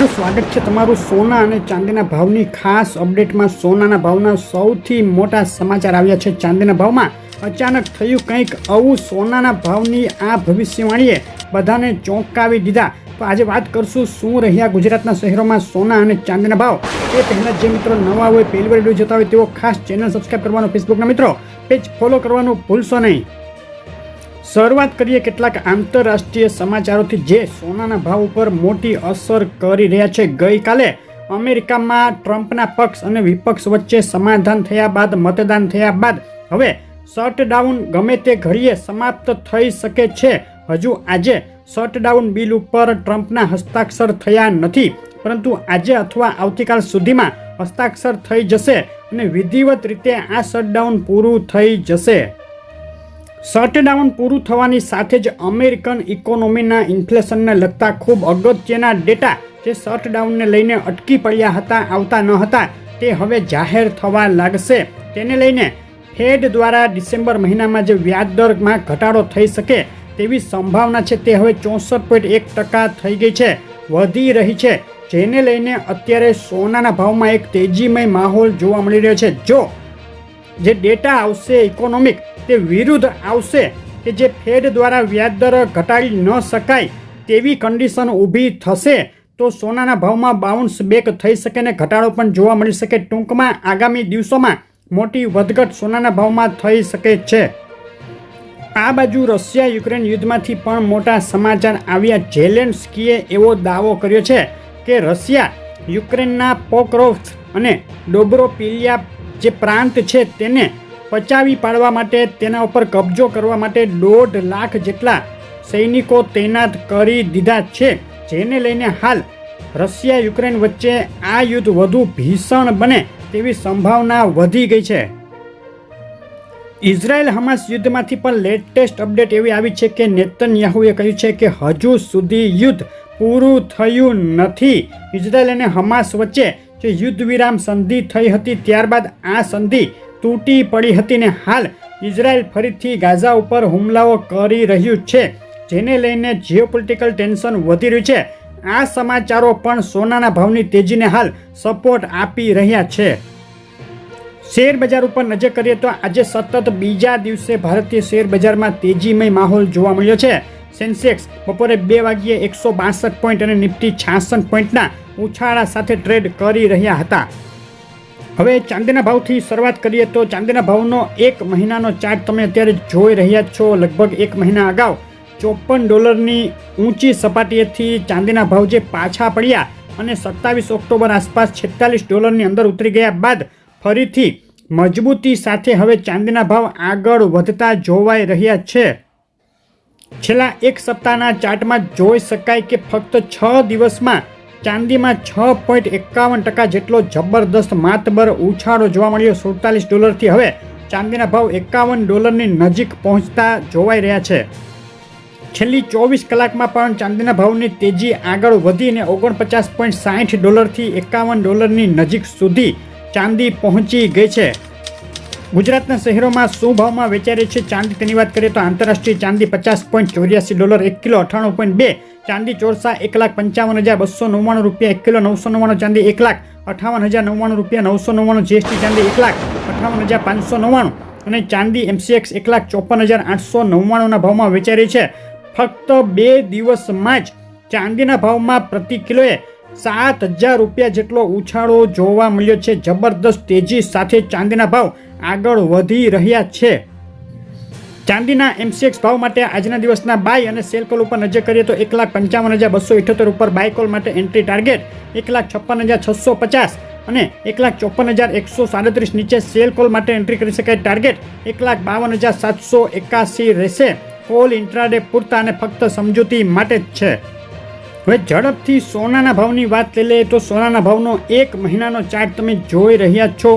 તો સ્વાગત છે તમારું સોના અને ચાંદીના ભાવની ખાસ અપડેટમાં. સોનાના ભાવના સૌથી મોટા સમાચાર આવ્યા છે ચાંદીના ભાવમાં. અચાનક થયું કંઈક આવું, સોનાના ભાવની આ ભવિષ્યવાણીએ બધાને ચોંકાવી દીધા. તો આજે વાત કરશું, શું રહ્યા ગુજરાતના શહેરોમાં સોના અને ચાંદીના ભાવ? એ પહેલાં જે મિત્રો નવા હોય, પહેલી વાર વીડિયો જોતા હોય તેઓ ખાસ ચેનલ સબસ્ક્રાઈબ કરવાનો ફેસબુકના મિત્રો પેજ ફોલો કરવાનું ભૂલશો નહીં. શરૂઆત કરીએ કેટલાક આંતરરાષ્ટ્રીય સમાચારોથી જે સોનાના ભાવ ઉપર મોટી અસર કરી રહ્યા છે. ગઈકાલે અમેરિકામાં ટ્રમ્પના પક્ષ અને વિપક્ષ વચ્ચે સમાધાન થયા બાદ, મતદાન થયા બાદ હવે શટડાઉન ગમે તે ઘડીએ સમાપ્ત થઈ શકે છે. હજુ આજે શટડાઉન બિલ ઉપર ટ્રમ્પના હસ્તાક્ષર થયા નથી, પરંતુ આજે અથવા આવતીકાલ સુધીમાં હસ્તાક્ષર થઈ જશે અને વિધિવત રીતે આ શટડાઉન પૂરું થઈ જશે. શટડાઉન પૂરું થવાની સાથે જ અમેરિકન ઇકોનોમીના ઇન્ફ્લેશનને લગતા ખૂબ અગત્યના ડેટા જે શટડાઉનને લઈને અટકી પડ્યા હતા, આવતા ન હતા, તે હવે જાહેર થવા લાગશે. તેને લઈને ફેડ દ્વારા ડિસેમ્બર મહિનામાં જે વ્યાજદરમાં ઘટાડો થઈ શકે તેવી સંભાવના છે, તે હવે ચોસઠ પોઈન્ટ એક ટકા થઈ ગઈ છે, વધી રહી છે. જેને લઈને અત્યારે સોનાના ભાવમાં એક તેજીમય માહોલ જોવા મળી રહ્યો છે. જો જે ડેટા આવશે ઇકોનોમિક તે વિરુદ્ધ આવશે કે જે ફેડ દ્વારા વ્યાજદર ઘટાડી ન શકાય તેવી કન્ડિશન ઊભી થશે, તો સોનાના ભાવમાં બાઉન્સ બેક થઈ શકે ને ઘટાડો પણ જોવા મળી શકે. ટૂંકમાં આગામી દિવસોમાં મોટી વધઘટ સોનાના ભાવમાં થઈ શકે છે. આ બાજુ રશિયા યુક્રેન યુદ્ધમાંથી પણ મોટા સમાચાર આવ્યા. જેલેન્સ્કીએ એવો દાવો કર્યો છે કે રશિયા, યુક્રેનના પોક્રોવ્સ અને ડોબ્રોપિલિયા જે પ્રાંત છે તેને પચાવી પાડવા માટે તેના ઉપર કબજો કરવા માટે દોઢ લાખ જેટલા સૈનિકો તૈનાત કરી દીધા છે, જેને લઈને હાલ રશિયા યુક્રેન વચ્ચે આ યુદ્ધ વધુ ભીષણ બને તેવી સંભાવના વધી ગઈ છે. ઇઝરાયલ હમાસ યુદ્ધમાંથી પણ લેટેસ્ટ અપડેટ એવી આવી છે કે નેતન યાહુએ કહ્યું છે કે હજુ સુધી યુદ્ધ પૂરું થયું નથી. ઇઝરાયલ અને હમાસ વચ્ચે જે યુદ્ધ વિરામ સંધિ થઈ હતી ત્યારબાદ આ સંધિ તૂટી પડી હતી ને હાલ ઇઝરાયલ ફરીથી ગાઝા ઉપર હુમલાઓ કરી રહ્યું છે, જેને લઈને જીઓપોલિટિકલ ટેન્શન વધી રહ્યું છે. આ સમાચારો પણ સોનાના ભાવની તેજીને હાલ સપોર્ટ આપી રહ્યા છે. શેર બજાર ઉપર નજર કરીએ તો આજે સતત બીજા દિવસે ભારતીય શેર બજારમાં તેજીમય માહોલ જોવા મળ્યો છે. સેન્સેક્સ બપોરે બે વાગ્યે એકસો બાસઠ પોઈન્ટ અને નિફ્ટી છાસઠ પોઈન્ટના ઉછાળા સાથે ટ્રેડ કરી રહ્યા હતા. હવે ચાંદીના ભાવથી શરૂઆત કરીએ તો ચાંદીના ભાવનો એક મહિનાનો ચાર્ટ તમે અત્યારે જોઈ રહ્યા છો. લગભગ એક મહિના અગાઉ ચોપન ડોલરની ઊંચી સપાટીએથી ચાંદીના ભાવ જે પાછા પડ્યા અને સત્તાવીસ ઓક્ટોબર આસપાસ છેતાલીસ ડોલરની અંદર ઉતરી ગયા બાદ ફરીથી મજબૂતી સાથે હવે ચાંદીના ભાવ આગળ વધતા જોવાઈ રહ્યા છે. છેલ્લા એક સપ્તાહના ચાર્ટમાં જોઈ શકાય કે ફક્ત છ દિવસમાં ચાંદીમાં છ પોઈન્ટ એકાવન ટકા જેટલો જબરદસ્ત માતબર ઉછાળો જોવા મળ્યો સુડતાલીસ ડોલરથી. હવે ચાંદીના ભાવ એકાવન ડોલરની નજીક પહોંચતા જોવાઈ રહ્યા છે. છેલ્લી ચોવીસ કલાકમાં પણ ચાંદીના ભાવની તેજી આગળ વધીને ઓગણપચાસ પોઈન્ટ સાઠ ડોલરથી એકાવન ડોલરની નજીક સુધી ચાંદી પહોંચી ગઈ છે. ગુજરાતના શહેરોમાં શું ભાવમાં વેચાઈ છે ચાંદી? તેની વાત કરીએ તો આંતરરાષ્ટ્રીય ચાંદી પચાસ પોઈન્ટ ચોર્યાસી ડોલર, એક કિલો અઠ્ઠાણું પોઈન્ટ બે, ચાંદી ચોરસા એક લાખ પંચાવન હજાર બસો નવ્વાણું રૂપિયા, એક કિલો નવસો નવ્વાણું, ચાંદી એક લાખ અઠાવન હજાર નવ્વાણું રૂપિયા, નવસો નવ્વાણું, જીએસટી ચાંદી એક લાખ અઠાવન હજાર પાંચસો નવ્વાણું અને ચાંદી એમસીએક્સ એક લાખ ચોપન હજાર આઠસો નવ્વાણુંના ભાવમાં વેચાઈ છે. ફક્ત બે દિવસમાં જ ચાંદીના ભાવમાં પ્રતિ કિલોએ સાત હજાર રૂપિયા જેટલો ઉછાળો જોવા મળ્યો છે. જબરદસ્ત તેજી સાથે ચાંદીના ભાવ આગળ વધી રહ્યા છે. ચાંદીના એમસીએક્સ ભાવ માટે આજના દિવસના બાય અને સેલ કોલ ઉપર નજર કરીએ તો એક લાખ પંચાવન હજાર બસો ઇઠ્યોતેર ઉપર બાય કોલ માટે એન્ટ્રી ટાર્ગેટ એક લાખ છપ્પન હજાર છસો પચાસ અને એક લાખ ચોપન હજાર એકસો સાડત્રીસ નીચે સેલ કોલ માટે એન્ટ્રી કરી શકાય. ટાર્ગેટ એક લાખ બાવન હજાર સાતસો એકાસી રહેશે. કોલ ઇન્ટ્રાડે પૂરતા અને ફક્ત સમજૂતી માટે જ છે. હવે ઝડપથી સોનાના ભાવની વાત લઈ લઈએ તો સોનાના ભાવનો એક મહિનાનો ચાર્ટ તમે જોઈ રહ્યા છો.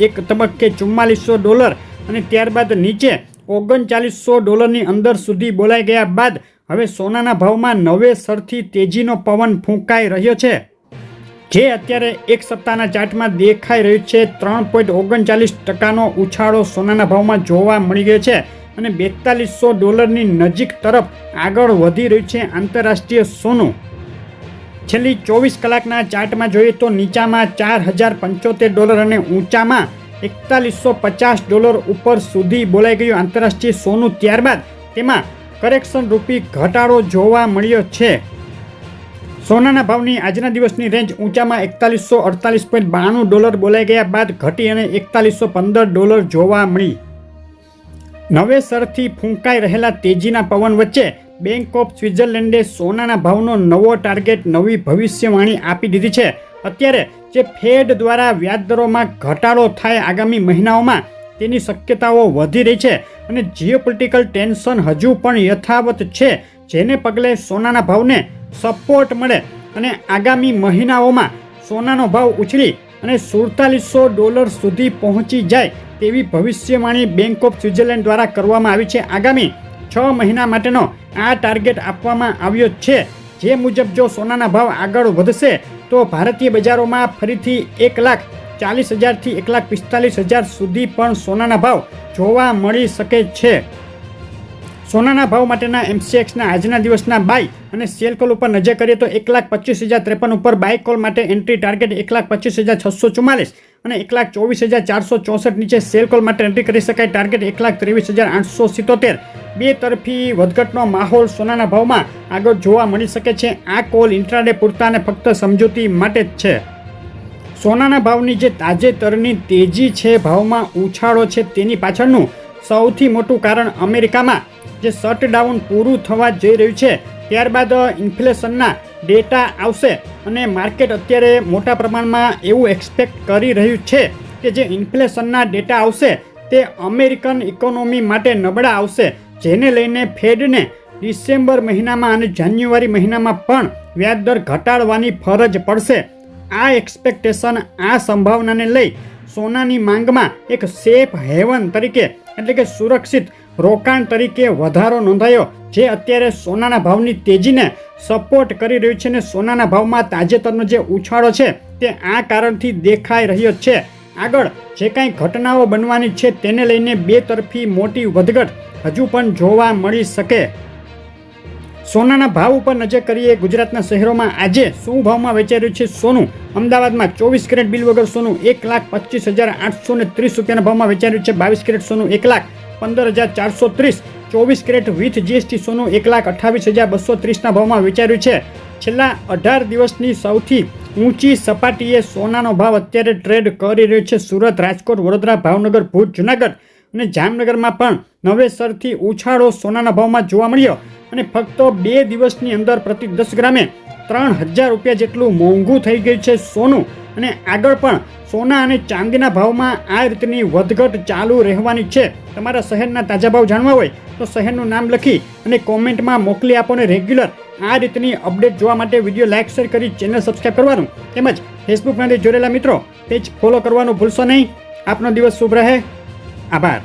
એક તબક્કે ચુમ્માલીસો ડોલર અને ત્યારબાદ નીચે ઓગણચાલીસો ડોલરની અંદર સુધી બોલાઈ ગયા બાદ હવે સોનાના ભાવમાં નવેસરથી તેજીનો પવન ફૂંકાઈ રહ્યો છે. જે અત્યારે એક સપ્તાહના ચાર્ટમાં દેખાઈ રહ્યું છે. ત્રણ પોઈન્ટ ઓગણચાલીસ ટકાનો ઉછાળો સોનાના ભાવમાં જોવા મળી ગયો છે અને બેતાલીસો ડોલરની નજીક તરફ આગળ વધી રહ્યું છે આંતરરાષ્ટ્રીય સોનું. છેલ્લી ચોવીસ કલાકના ચાર્ટમાં જોઈએ તો નીચામાં ચાર હજાર પંચોતેર ડોલર અને ઊંચામાં એકતાલીસો પચાસ ડોલર ઉપર સુધી બોલાઈ ગયું આંતરરાષ્ટ્રીય સોનું. ત્યારબાદ તેમાં કરેક્શન રૂપી ઘટાડો જોવા મળ્યો છે. સોનાના ભાવની આજના દિવસની રેન્જ ઊંચામાં એકતાલીસો અડતાલીસ પોઈન્ટ બાણું ડોલર બોલાઈ ગયા બાદ ઘટી અને એકતાલીસો પંદર ડોલર જોવા મળી. નવેસરથી ફૂંકાઈ રહેલા તેજીના પવન વચ્ચે બેંક ઓફ સ્વિટ્ઝરલેન્ડે સોનાના ભાવનો નવો ટાર્ગેટ નવી ભવિષ્યવાણી આપી દીધી છે. અત્યારે જે ફેડ દ્વારા વ્યાજદરોમાં ઘટાડો થાય આગામી મહિનાઓમાં, તેની શક્યતાઓ વધી રહી છે અને જીઓપોલિટિકલ ટેન્શન હજુ પણ યથાવત છે, જેને પગલે સોનાના ભાવને સપોર્ટ મળે અને આગામી મહિનાઓમાં સોનાનો ભાવ ઉછળી અને સુડતાલીસો ડોલર સુધી પહોંચી જાય તેવી ભવિષ્યવાણી બેંક ઓફ સ્વિટ્ઝરલેન્ડ દ્વારા કરવામાં આવી છે આગામી છ મહિના માટેનો આ ટાર્ગેટ આપવામાં આવ્યો છે. જે મુજબ જો સોનાના ભાવ આગળ વધશે, તો ભારતીય બજારોમાં ફરીથી એક લાખ ચાલીસ હજારથી એક લાખ પિસ્તાલીસ હજાર સુધી પણ સોનાના ભાવ જોવા મળી શકે છે. સોનાના ભાવ માટેના એમસીએક્સના આજના દિવસના બાય અને સેલ કોલ ઉપર નજર કરીએ તો એક લાખ પચીસ હજાર ત્રેપન ઉપર બાય કોલ માટે એન્ટ્રી ટાર્ગેટ એક લાખ પચીસ હજાર છસો ચુમ્માલીસ અને એક લાખ ચોવીસ હજાર ચારસો ચોસઠ નીચે સેલ કોલ માટે એન્ટ્રી કરી શકાય ટાર્ગેટ એક લાખ ત્રેવીસ હજાર આઠસો સિત્તોતેર. બે તરફી વધઘટનો માહોલ સોનાના ભાવમાં આગળ જોવા મળી શકે છે. આ કોલ ઇન્ટ્રાડે પૂરતા અને ફક્ત સમજૂતી માટે જ છે. સોનાના ભાવની જે તાજેતરની તેજી છે, ભાવમાં ઉછાળો છે તેની પાછળનું સૌથી મોટું કારણ અમેરિકામાં જે શટડાઉન પૂરું થવા જઈ રહ્યું છે, ત્યારબાદ ઇન્ફ્લેશનના ડેટા આવશે અને માર્કેટ અત્યારે મોટા પ્રમાણમાં એવું એક્સપેક્ટ કરી રહ્યું છે કે જે ઇન્ફ્લેશનના ડેટા આવશે, તે અમેરિકન ઇકોનોમી માટે નબળા આવશે. જેને લઈને ફેડને ડિસેમ્બર મહિનામાં અને જાન્યુઆરી મહિનામાં પણ વ્યાજદર ઘટાડવાની ફરજ પડશે. આ એક્સપેક્ટેશન આ સંભાવનાને લઈ સોનાની માંગમાં એક સેફ હેવન તરીકે, એટલે કે સુરક્ષિત રોકાણ તરીકે વધારો નોંધાયો, જે અત્યારે સોનાના ભાવની તેજીને સપોર્ટ કરી રહ્યું છે અને સોનાના ભાવમાં તાજેતરનો જે ઉછાળો છે, તે આ કારણથી દેખાઈ રહ્યો છે. આગળ જે કાંઈ ઘટનાઓ બનવાની છે તેને લઈને બે તરફી મોટી વધઘટ હજુ પણ જોવા મળી શકે. સોનાના ભાવ ઉપર નજર કરીએ ગુજરાતના શહેરોમાં આજે શું ભાવમાં વેચાઈ છે સોનું? અમદાવાદમાં ચોવીસ કેરેટ બિલ વગર સોનું એક લાખ પચીસ હજાર આઠસો ને ત્રીસ રૂપિયાના ભાવમાં વેચાઈ છે. બાવીસ કેરેટ સોનું એક લાખ પંદર હજાર ચારસો ત્રીસ. ચોવીસ કેરેટ વિથ જીએસટી સોનું એક લાખ અઠ્ઠાવીસ હજાર બસો ત્રીસના ભાવમાં વેચાયું છે. છેલ્લા અઢાર દિવસની સૌથી ઊંચી સપાટીએ સોનાનો ભાવ અત્યારે ટ્રેડ કરી રહ્યો છે. સુરત, રાજકોટ, વડોદરા, ભાવનગર, ભુજ, જુનાગઢ અને જામનગરમાં પણ નવેસરથી ઉછાળો સોનાના ભાવમાં જોવા મળ્યો અને ફક્ત બે દિવસની અંદર પ્રતિ દસ ગ્રામે ત્રણ હજાર રૂપિયા જેટલું મોંઘું થઈ ગયું છે સોનું. અને આગળ પણ સોના અને ચાંદીના ભાવમાં આ રીતની વધઘટ ચાલુ રહેવાની છે. તમારા શહેરના તાજા ભાવ જાણવા હોય તો શહેરનું નામ લખી અને કોમેન્ટમાં મોકલી આપો અને રેગ્યુલર આ રીતની અપડેટ જોવા માટે વીડિયો લાઇક શેર કરી ચેનલ સબસ્ક્રાઈબ કરવાનું. તેમજ ફેસબુકમાંથી જોડેલા મિત્રો, પેજ ફોલો કરવાનું ભૂલશો નહીં. આપનો દિવસ શુભ રહે. આભાર.